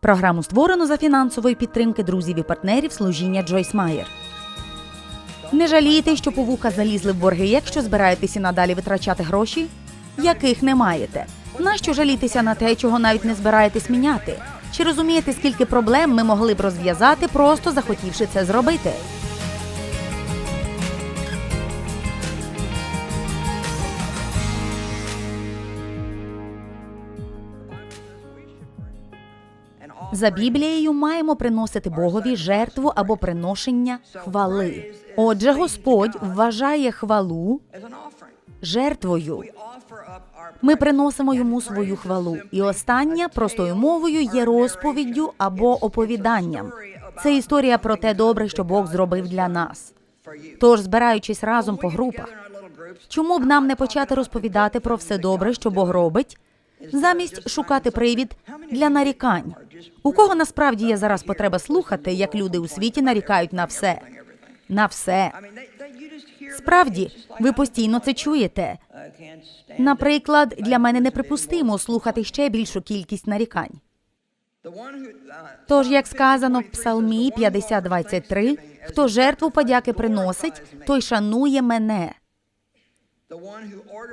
Програму створено за фінансової підтримки друзів і партнерів служіння Джойс Майер. Не жалієте, що по вуха залізли в борги, якщо збираєтеся надалі витрачати гроші, яких не маєте. Нащо жалітися на те, чого навіть не збираєтесь міняти? Чи розумієте, скільки проблем ми могли б розв'язати, просто захотівши це зробити? За Біблією маємо приносити Богові жертву або приношення хвали. Отже, Господь вважає хвалу жертвою. Ми приносимо йому свою хвалу. І остання простою мовою є розповіддю або оповіданням. Це історія про те добре, що Бог зробив для нас. Тож, збираючись разом по групах, чому б нам не почати розповідати про все добре, що Бог робить, замість шукати привід для нарікань? У кого насправді є зараз потреба слухати, як люди у світі нарікають на все? На все. Справді, ви постійно це чуєте. Наприклад, для мене неприпустимо слухати ще більшу кількість нарікань. Тож, як сказано в Псалмі 50.23, хто жертву подяки приносить, той шанує мене.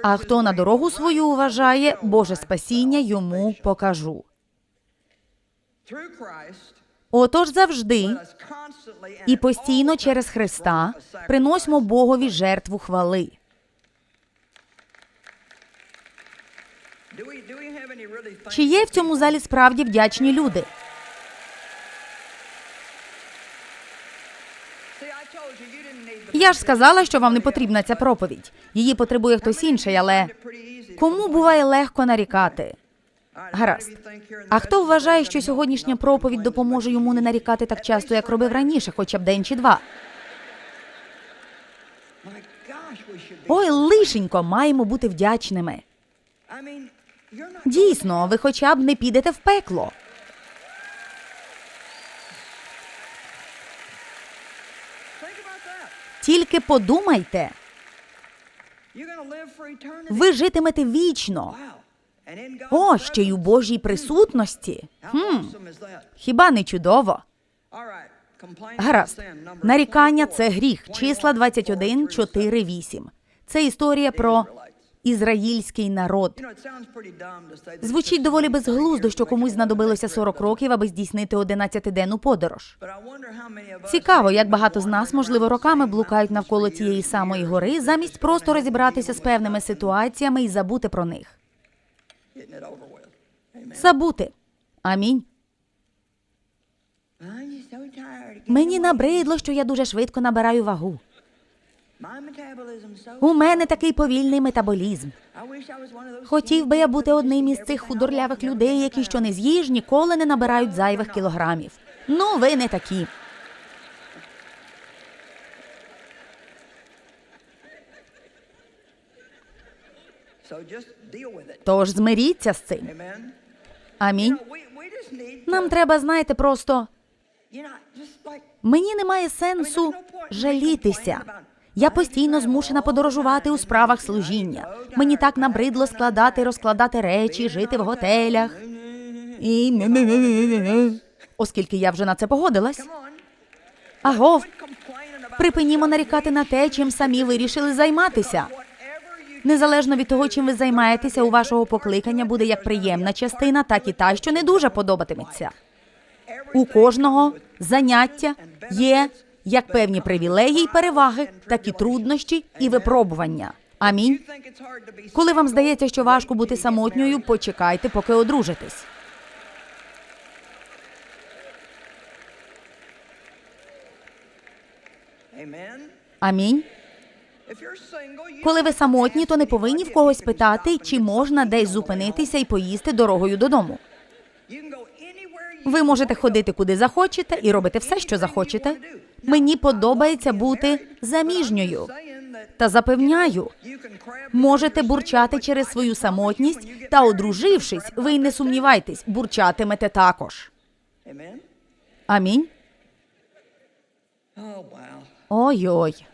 А хто на дорогу свою вважає, Боже спасіння йому покажу. Отож завжди і постійно через Христа приносимо Богові жертву хвали. Чи є в цьому залі справді вдячні люди? Я ж сказала, що вам не потрібна ця проповідь. Її потребує хтось інший, але кому буває легко нарікати? Гаразд. А хто вважає, що сьогоднішня проповідь допоможе йому не нарікати так часто, як робив раніше, хоча б день чи два? Ой, лишенько, маємо бути вдячними. Дійсно, ви хоча б не підете в пекло. Тільки подумайте, ви житимете вічно. О, ще й у Божій присутності. Хм, хіба не чудово? Гаразд. Нарікання це гріх. Числа 21, 4, 8. Це історія про ізраїльський народ. Звучить доволі безглуздо, що комусь знадобилося 40 років, аби здійснити 11-денну подорож. Цікаво, як багато з нас, можливо, роками блукають навколо цієї самої гори, замість просто розібратися з певними ситуаціями і забути про них. Забути. Амінь. Мені набридло, що я дуже швидко набираю вагу. У мене такий повільний метаболізм. Хотів би я бути одним із цих худорлявих людей, які що не з'їж, ніколи не набирають зайвих кілограмів. Ну, ви не такі. Тож змиріться з цим. Амінь. Нам треба, знаєте, просто мені немає сенсу жалітися. Я постійно змушена подорожувати у справах служіння. Мені так набридло складати, розкладати речі, жити в готелях. І оскільки я вже на це погодилась. Агов, припинімо нарікати на те, чим самі вирішили займатися. Незалежно від того, чим ви займаєтеся, у вашого покликання буде як приємна частина, так і та, що не дуже подобатиметься. У кожного заняття є як певні привілеї й переваги, так і труднощі і випробування. Амінь. Коли вам здається, що важко бути самотньою, почекайте, поки одружитесь. Амінь. Коли ви самотні, то не повинні в когось питати, чи можна десь зупинитися і поїсти дорогою додому. Ви можете ходити куди захочете і робити все, що захочете. Мені подобається бути заміжньою. Та запевняю, можете бурчати через свою самотність, та одружившись, ви й не сумнівайтесь, бурчатимете також. Амінь. Ой-ой.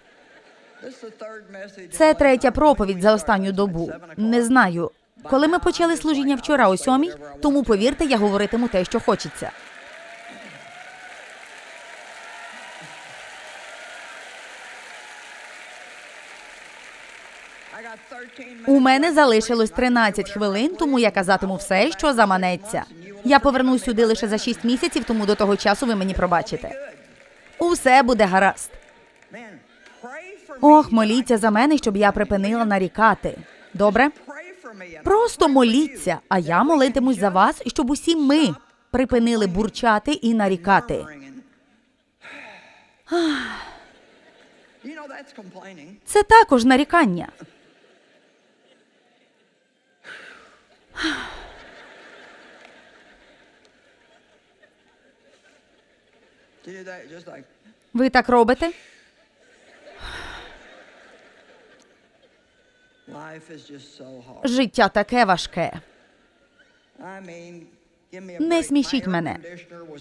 Це третя проповідь за останню добу. Не знаю. Коли ми почали служіння вчора о сьомій, тому повірте, я говоритиму те, що хочеться. У мене залишилось 13 хвилин, тому я казатиму все, що заманеться. Я повернусь сюди лише за 6 місяців, тому до того часу ви мені пробачите. Усе буде гаразд. Ох, моліться за мене, щоб я припинила нарікати. Добре? Просто моліться, а я молитимусь за вас, щоб усі ми припинили бурчати і нарікати. Це також нарікання. Ви так робите? Життя таке важке. Не смішіть мене.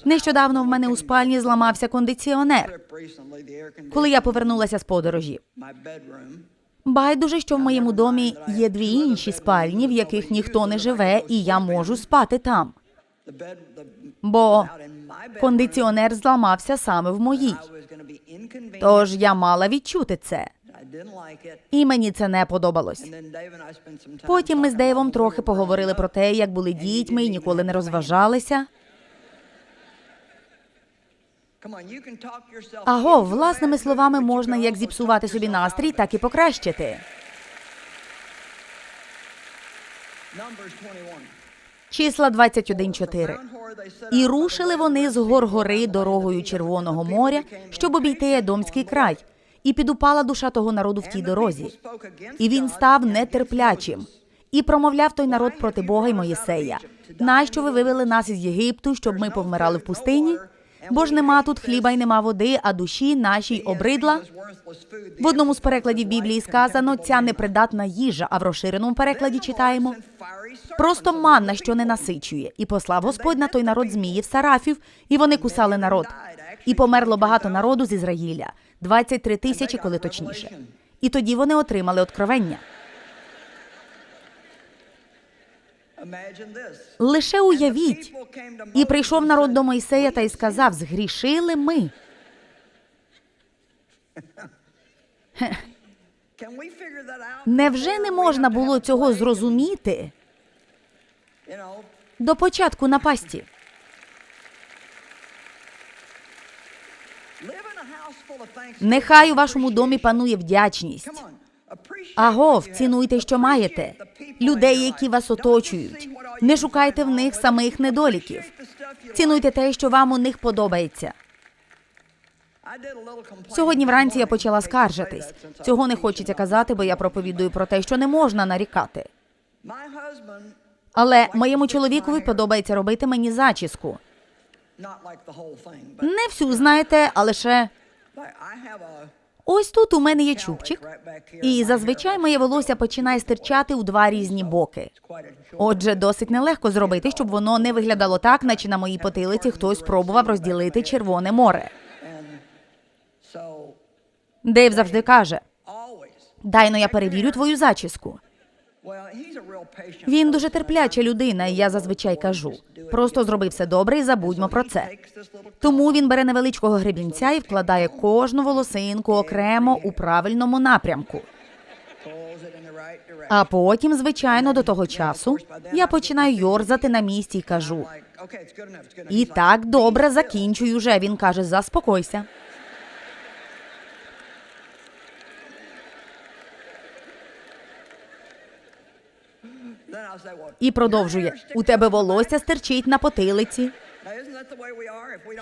Нещодавно в мене у спальні зламався кондиціонер, коли я повернулася з подорожі. Байдуже, що в моєму домі є дві інші спальні, в яких ніхто не живе, і я можу спати там. Бо кондиціонер зламався саме в моїй. Тож я мала відчути це, і мені це не подобалось. Потім ми з Дейвом трохи поговорили про те, як були дітьми і ніколи не розважалися. Аго, власними словами можна як зіпсувати собі настрій, так і покращити. Числа 21.4. І рушили вони з гор гори дорогою Червоного моря, щоб обійти Едомський край. І підупала душа того народу в тій дорозі. І він став нетерплячим. І промовляв той народ проти Бога й Моїсея. Нащо ви вивели нас із Єгипту, щоб ми повмирали в пустині? Бо ж нема тут хліба й нема води, а душі нашій обридла. В одному з перекладів Біблії сказано ця непридатна їжа, а в розширеному перекладі читаємо просто манна, що не насичує, і послав Господь на той народ зміїв сарафів, і вони кусали народ. І померло багато народу з Ізраїля, 23 тисячі, коли точніше. І тоді вони отримали откровення. Лише уявіть, і прийшов народ до Мойсея та й сказав: згрішили ми. Невже не можна було цього зрозуміти до початку напасті? Нехай у вашому домі панує вдячність. Агов, цінуйте, що маєте. Людей, які вас оточують. Не шукайте в них самих недоліків. Цінуйте те, що вам у них подобається. Сьогодні вранці я почала скаржитись. Цього не хочеться казати, бо я проповідую про те, що не можна нарікати. Але моєму чоловікові подобається робити мені зачіску. Не всю знаєте, а лише ось тут у мене є чубчик, і зазвичай моє волосся починає стирчати у два різні боки. Отже, досить нелегко зробити, щоб воно не виглядало так, наче на моїй потилиці хтось спробував розділити Червоне море. Дейв завжди каже: дай но я перевірю твою зачіску. Він дуже терпляча людина, і я зазвичай кажу. Просто зроби все добре і забудьмо про це. Тому він бере невеличкого гребінця і вкладає кожну волосинку окремо у правильному напрямку. А потім, звичайно, до того часу я починаю йорзати на місці і кажу: і так добре закінчуй уже. Він каже: заспокойся. І продовжує: у тебе волосся стирчить на потилиці.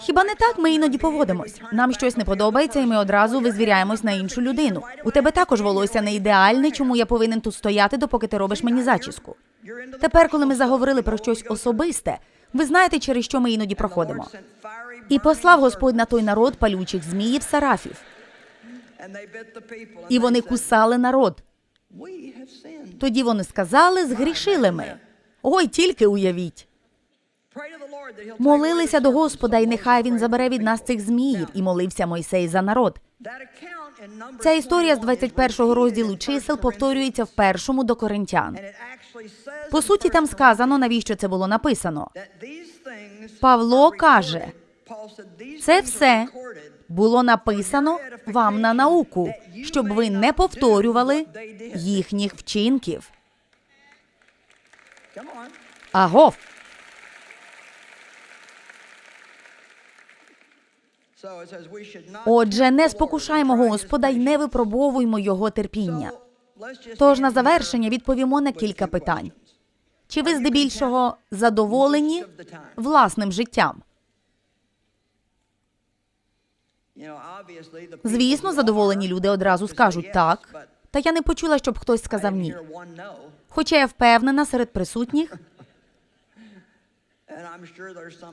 Хіба не так ми іноді поводимось? Нам щось не подобається, і ми одразу визвіряємось на іншу людину. У тебе також волосся не ідеальне, чому я повинен тут стояти, допоки ти робиш мені зачіску. Тепер, коли ми заговорили про щось особисте, ви знаєте, через що ми іноді проходимо. І послав Господь на той народ палючих зміїв сарафів, і вони кусали народ. Тоді вони сказали, згрішили ми. Ой, тільки уявіть. Молилися до Господа, і нехай він забере від нас цих зміїв, і молився Мойсей за народ. Ця історія з 21-го розділу чисел повторюється в першому до коринтян. По суті, там сказано, навіщо це було написано. Павло каже, Це все було написано вам на науку, щоб ви не повторювали їхніх вчинків. Агов, отже, не спокушаймо Господа й не випробовуймо його терпіння. Тож на завершення відповімо на кілька питань. Чи ви здебільшого задоволені власним життям? Звісно, задоволені люди одразу скажуть так. Та я не почула, щоб хтось сказав ні. Хоча я впевнена, серед присутніх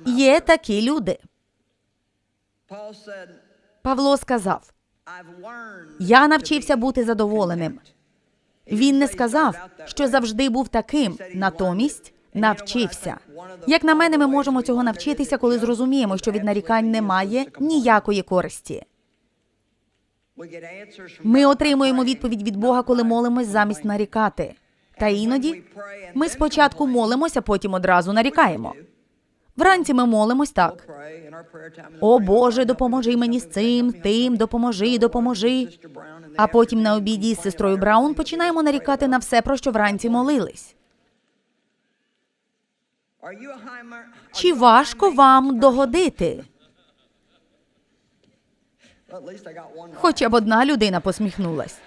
є такі люди. Павло сказав: Я навчився бути задоволеним. Він не сказав, що завжди був таким, натомість навчився. Як на мене, ми можемо цього навчитися, коли зрозуміємо, що від нарікань немає ніякої користі. Ми отримуємо відповідь від Бога, коли молимось замість нарікати. Та іноді ми спочатку молимося, потім одразу нарікаємо. Вранці ми молимось так: О Боже, допоможи мені з цим, тим, допоможи, допоможи. А потім на обіді з сестрою Браун починаємо нарікати на все, про що вранці молились. Чи важко вам догодити? Хоча б одна людина посміхнулась.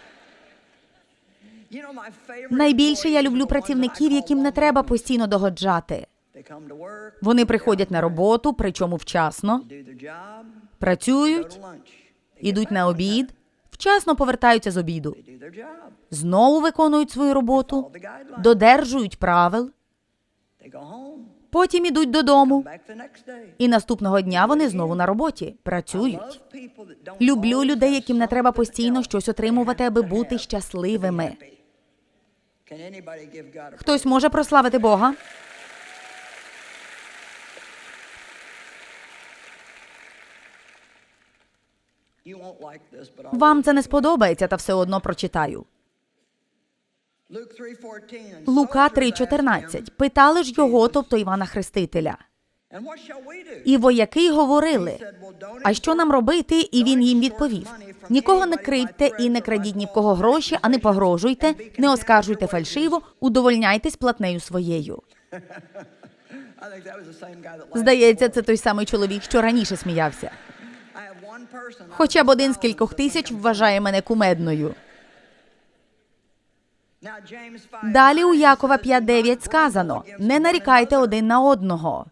Найбільше я люблю працівників, яким не треба постійно догоджати. Вони приходять на роботу, причому вчасно, працюють, ідуть на обід, вчасно повертаються з обіду, знову виконують свою роботу, додержують правил, потім ідуть додому, і наступного дня вони знову на роботі працюють. Люблю людей, яким не треба постійно щось отримувати, аби бути щасливими. Хтось може прославити Бога? Вам це не сподобається, та все одно прочитаю. Лука 3,14. Питали ж його, тобто Івана Хрестителя. І вояки говорили, а що нам робити? І він їм відповів: нікого не кривдьте і не крадіть ні в кого гроші, а не погрожуйте, не оскаржуйте фальшиво, удовольняйтесь платнею своєю. Здається, це той самий чоловік, що раніше сміявся. Хоча б один з кількох тисяч вважає мене кумедною. Далі у Якова 5.9 сказано: не нарікайте один на одного.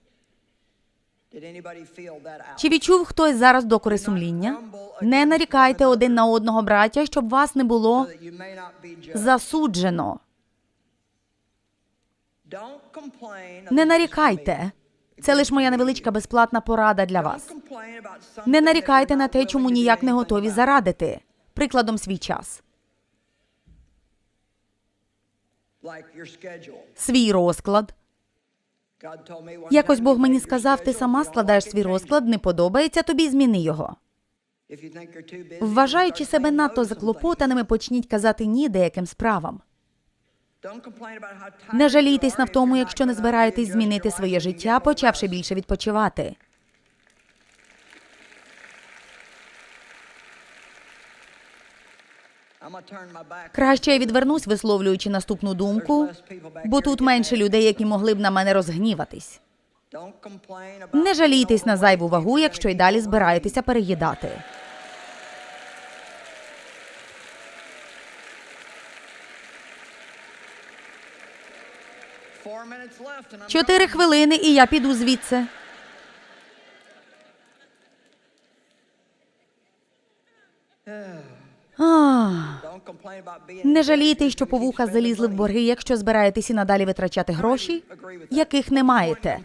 Чи відчув хтось зараз докори сумління? Не нарікайте один на одного, браття, щоб вас не було засуджено. Не нарікайте. Це лише моя невеличка безплатна порада для вас. Не нарікайте на те, чому ніяк не готові зарадити. Прикладом свій час. Свій розклад. Якось Бог мені сказав, ти сама складаєш свій розклад, не подобається тобі, зміни його. Вважаючи себе надто заклопотаними, почніть казати ні деяким справам. Не жалійтесь на втому, якщо не збираєтесь змінити своє життя, почавши більше відпочивати. Краще я відвернусь, висловлюючи наступну думку, бо тут менше людей, які могли б на мене розгніватись. Не жалійтесь на зайву вагу, якщо й далі збираєтеся переїдати. Чотири хвилини, і я піду звідси. Не жалійте, що по вуха залізли в борги, якщо збираєтесь і надалі витрачати гроші, яких не маєте.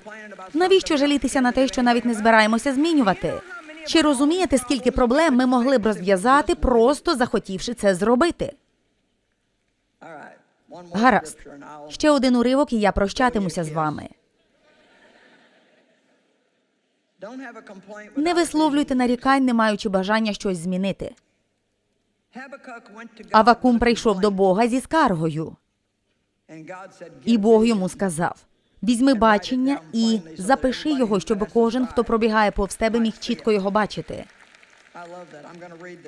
Навіщо жалітися на те, що навіть не збираємося змінювати? Чи розумієте, скільки проблем ми могли б розв'язати, просто захотівши це зробити? Гаразд. Ще один уривок, і я прощатимуся з вами. Не висловлюйте нарікань, не маючи бажання щось змінити. Авакум прийшов до Бога зі скаргою, і Бог йому сказав: Візьми бачення і запиши його, щоб кожен, хто пробігає повз тебе, міг чітко його бачити.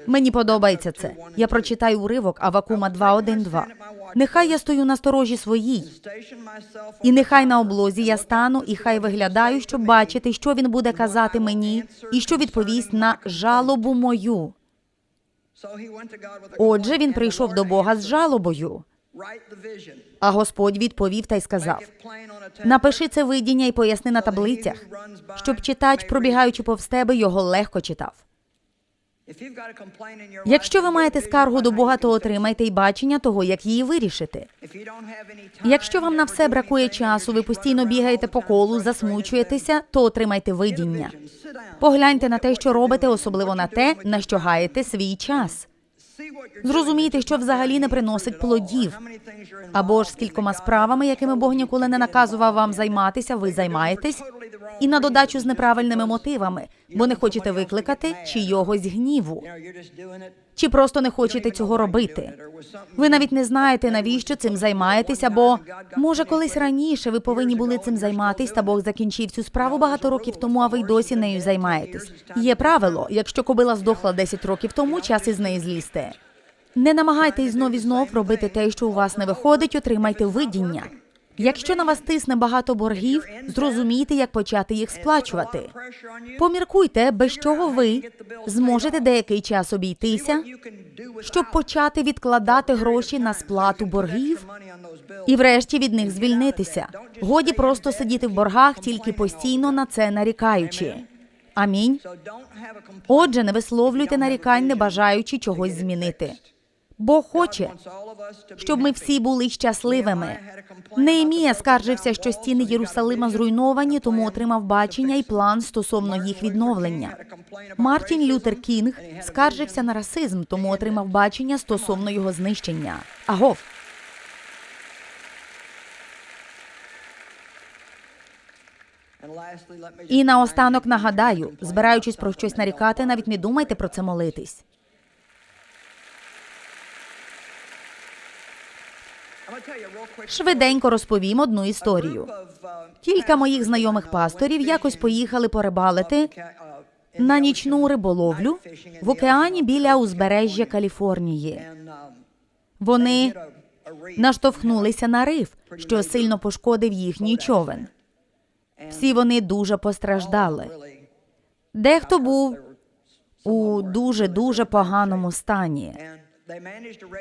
Мені подобається це. Я прочитаю уривок Авакума 2.1.2. Нехай я стою на сторожі своїй, і нехай на облозі я стану, і хай виглядаю, щоб бачити, що він буде казати мені, і що відповість на жалобу мою. Отже, він прийшов до Бога з жалобою. А Господь відповів та й сказав: Напиши це видіння і поясни на таблицях, щоб читач, пробігаючи повз тебе, його легко читав. Якщо ви маєте скаргу до Бога, то отримайте й бачення того, як її вирішити. Якщо вам на все бракує часу, ви постійно бігаєте по колу, засмучуєтеся, то отримайте видіння. Погляньте на те, що робите, особливо на те, на що гаєте свій час. Зрозумійте, що взагалі не приносить плодів. Або ж з кількома справами, якими Бог ніколи не наказував вам займатися, ви займаєтесь, і на додачу з неправильними мотивами, бо не хочете викликати чийогось гніву, чи просто не хочете цього робити. Ви навіть не знаєте, навіщо цим займаєтеся, бо може колись раніше ви повинні були цим займатись, та Бог закінчив цю справу багато років тому, а ви й досі нею займаєтесь. Є правило: якщо кобила здохла 10 років тому, час із неї злізти. Не намагайтесь знов і знов робити те, що у вас не виходить, отримайте видіння. Якщо на вас тисне багато боргів, зрозумійте, як почати їх сплачувати. Поміркуйте, без чого ви зможете деякий час обійтися, щоб почати відкладати гроші на сплату боргів і врешті від них звільнитися. Годі просто сидіти в боргах, тільки постійно на це нарікаючи. Амінь. Отже, не висловлюйте нарікань, не бажаючи чогось змінити. Бог хоче, щоб ми всі були щасливими. Неемія скаржився, що стіни Єрусалима зруйновані, тому отримав бачення і план стосовно їх відновлення. Мартін Лютер Кінг скаржився на расизм, тому отримав бачення стосовно його знищення. Агов. І наостанок нагадаю, збираючись про щось нарікати, навіть не думайте про це молитись. Швиденько розповім одну історію. Кілька моїх знайомих пасторів якось поїхали порибалити на нічну риболовлю в океані біля узбережжя Каліфорнії. Вони наштовхнулися на риф, що сильно пошкодив їхній човен. Всі вони дуже постраждали. Дехто був у дуже дуже поганому стані.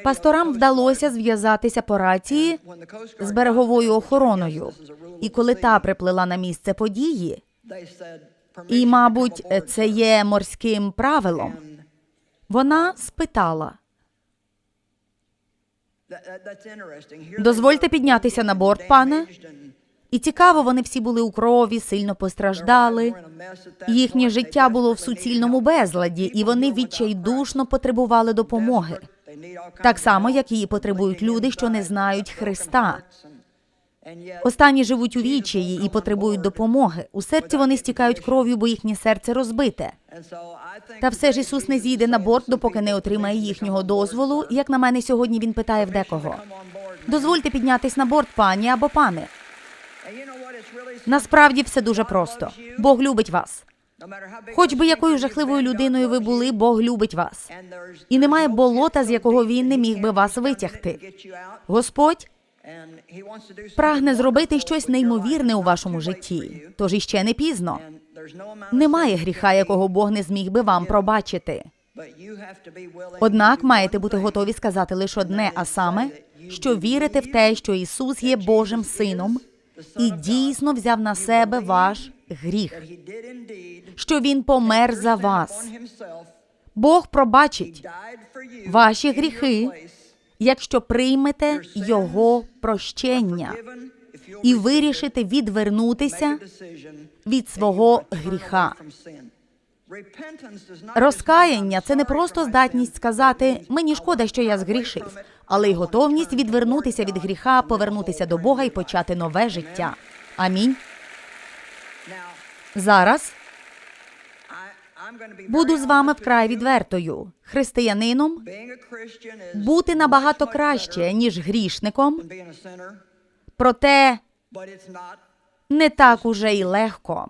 Пасторам вдалося зв'язатися по рації з береговою охороною, і коли та приплила на місце події, і, мабуть, це є морським правилом, вона спитала: Дозвольте піднятися на борт, пане. І цікаво, вони всі були у крові, сильно постраждали. Їхнє життя було в суцільному безладі, і вони відчайдушно потребували допомоги. Так само, як її потребують люди, що не знають Христа. Останні живуть у відчаї і потребують допомоги. У серці вони стікають кров'ю, бо їхнє серце розбите. Та все ж Ісус не зійде на борт, допоки не отримає їхнього дозволу. Як на мене, сьогодні він питає в декого. Дозвольте піднятись на борт, пані або пане. Насправді все дуже просто. Бог любить вас. Хоч би якою жахливою людиною ви були, Бог любить вас. І немає болота, з якого він не міг би вас витягти. Господь прагне зробити щось неймовірне у вашому житті, тож іще не пізно. Немає гріха, якого Бог не зміг би вам пробачити. Однак маєте бути готові сказати лише одне, а саме, що вірите в те, що Ісус є Божим Сином і дійсно взяв на себе ваш гріх, що Він помер за вас. Бог пробачить ваші гріхи, якщо приймете Його прощення і вирішите відвернутися від свого гріха. Розкаяння це не просто здатність сказати мені шкода, що я згрішив, але й готовність відвернутися від гріха, повернутися до Бога і почати нове життя. Амінь. Зараз Буду з вами вкрай відвертою. Християнином бути набагато краще, ніж грішником, проте не так уже й легко.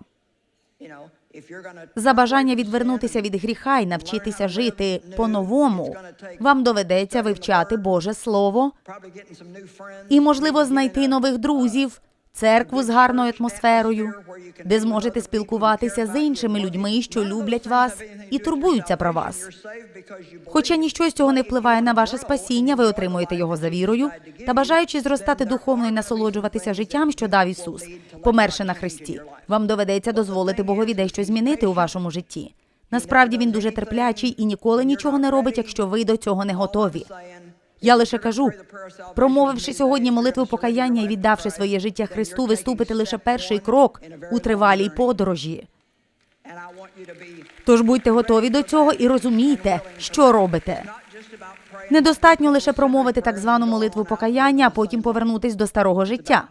За бажання відвернутися від гріха і навчитися жити по-новому, вам доведеться вивчати Боже Слово і, можливо, знайти нових друзів, церкву з гарною атмосферою, де зможете спілкуватися з іншими людьми, що люблять вас і турбуються про вас. Хоча ніщо з цього не впливає на ваше спасіння, ви отримуєте його за вірою та бажаючи зростати духовно і насолоджуватися життям, що дав Ісус, померши на Христі. Вам доведеться дозволити Богові дещо змінити у вашому житті. Насправді він дуже терплячий і ніколи нічого не робить, якщо ви до цього не готові. Я лише кажу, промовивши сьогодні молитву покаяння і віддавши своє життя Христу, ви ступите лише перший крок у тривалій подорожі. Тож будьте готові до цього і розумійте, що робите. Недостатньо лише промовити так звану молитву покаяння, а потім повернутись до старого життя.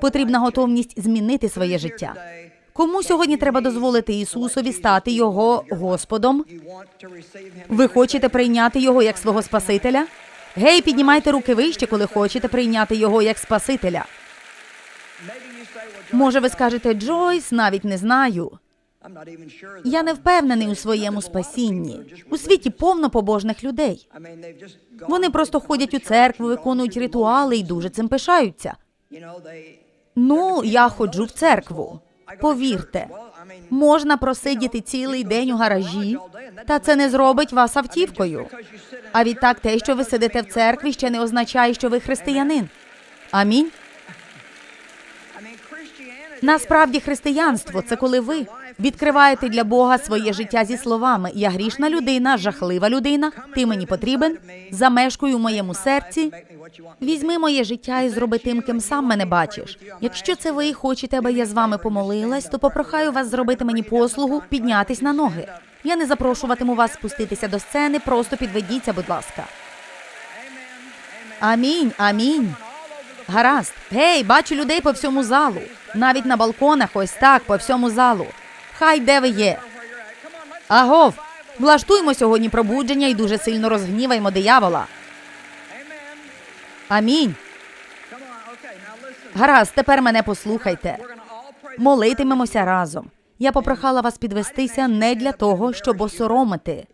Потрібна готовність змінити своє життя. Кому сьогодні треба дозволити Ісусові стати його Господом? Ви хочете прийняти його як свого Спасителя? Гей, піднімайте руки вище, коли хочете прийняти його як Спасителя. Може, ви скажете Джойс, навіть не знаю. Я не впевнений у своєму спасінні. У світі повно побожних людей. Вони просто ходять у церкву, виконують ритуали і дуже цим пишаються. Ну, я ходжу в церкву. Повірте, можна просидіти цілий день у гаражі, та це не зробить вас автівкою. А відтак те, що ви сидите в церкві, ще не означає, що ви християнин. Амінь. Насправді, християнство це коли ви відкриваєте для Бога своє життя зі словами Я грішна людина, жахлива людина, ти мені потрібен, замешкую в моєму серці. Візьми моє життя і зроби тим, ким сам мене бачиш. Якщо це ви хочете, аби я з вами помолилась, то попрохаю вас зробити мені послугу, піднятись на ноги. Я не запрошуватиму вас спуститися до сцени, просто підведіться, будь ласка. Амінь, амінь. Гаразд. Гей, бачу людей по всьому залу. Навіть на балконах, ось так, по всьому залу. Хай де ви є. Агов, влаштуймо сьогодні пробудження і дуже сильно розгніваймо диявола. Амінь. Гаразд, тепер мене послухайте. Молитимемося разом. Я попрохала вас підвестися не для того, щоб осоромити.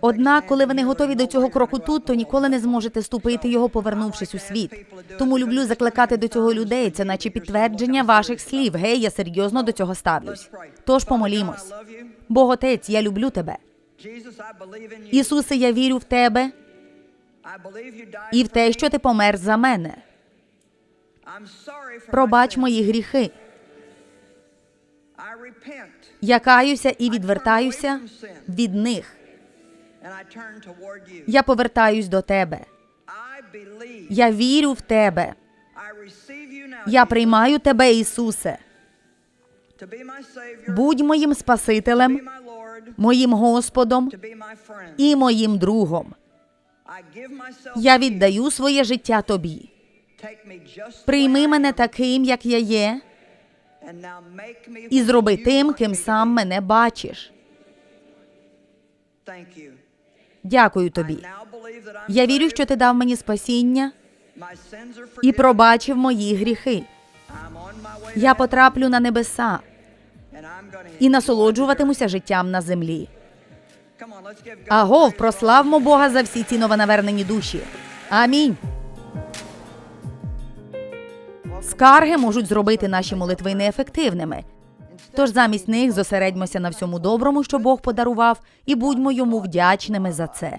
Однак, коли ви не готові до цього кроку тут, то ніколи не зможете ступити його, повернувшись у світ. Тому люблю закликати до цього людей. Це наче підтвердження ваших слів. Гей, я серйозно до цього ставлюсь. Тож помолімось. Бог отець, я люблю тебе. Ісусе, я вірю в тебе і в те, що ти помер за мене. Пробач мої гріхи. Я каюся і відвертаюся від них. Я повертаюсь до тебе. Я вірю в тебе. Я приймаю тебе, Ісусе. Будь моїм Спасителем, моїм Господом і моїм другом. Я віддаю своє життя тобі. Прийми мене таким, як я є, і зроби тим, ким сам мене бачиш. Дякую тобі. Я вірю, що ти дав мені спасіння і пробачив мої гріхи. Я потраплю на небеса і насолоджуватимуся життям на землі. Агов, прославмо Бога за всі ці новонавернені душі. Амінь. Скарги можуть зробити наші молитви неефективними. Тож замість них зосередьмося на всьому доброму, що Бог подарував, і будьмо йому вдячними за це.